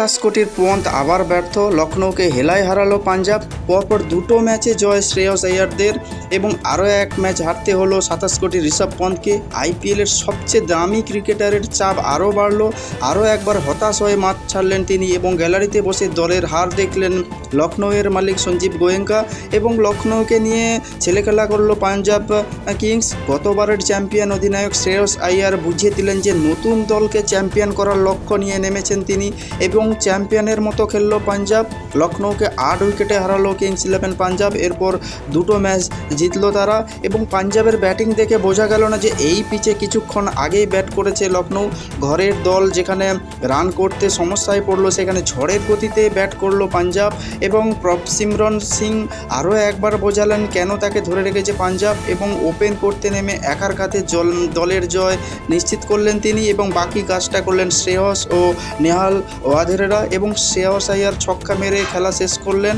সাতাশ কোটির পন্ত আবার ব্যর্থ। লখনৌকে হেলায় হারালো পাঞ্জাব। পরপর দুটো ম্যাচে জয় শ্রেয়স আয়ারদের এবং আরও এক ম্যাচ হারতে হলো সাতাশ কোটি ঋষভ পন্তকে আইপিএলের সবচেয়ে দামি ক্রিকেটারের চাপ আরও বাড়লো। আরও একবার হতাশ হয়ে মাঠ ছাড়লেন তিনি এবং গ্যালারিতে বসে দলের হার দেখলেন লখনৌয়ের মালিক সঞ্জীব গোয়েঙ্কা এবং লখনৌকে নিয়ে ছেলেখেলা করল পাঞ্জাব কিংস। গতবারের চ্যাম্পিয়ন অধিনায়ক শ্রেয়স আইয়ার বুঝিয়ে দিলেন যে নতুন দলকে চ্যাম্পিয়ন করার লক্ষ্য নিয়ে নেমেছেন তিনি এবং চ্যাম্পিয়নের মতো খেললো পাঞ্জাব। লখনৌকে আট উইকেটে হারালো কিংস ইলেভেন পাঞ্জাব। এরপর দুটো ম্যাচ জিতলো তারা এবং পাঞ্জাবের ব্যাটিং দেখে বোঝা গেল না যে এই পিচে কিছুক্ষণ আগেই ব্যাট করেছে লখনৌ ঘরের দল যেখানে রান করতে সমস্যায় পড়ল, সেখানে ঝড়ের গতিতে ব্যাট করল পাঞ্জাব এবং সিমরন সিং আরও একবার বোঝালেন কেন তাকে ধরে রেখেছে পাঞ্জাব এবং ওপেন করতে নেমে একার কাতে জল, দলের জয় নিশ্চিত করলেন তিনি এবং বাকি কাজটা করলেন শ্রেয়স ও নেহাল ওয়াধেরেরা এবং শ্রেয়স আইয়ার ছক্কা মেরে খেলা শেষ করলেন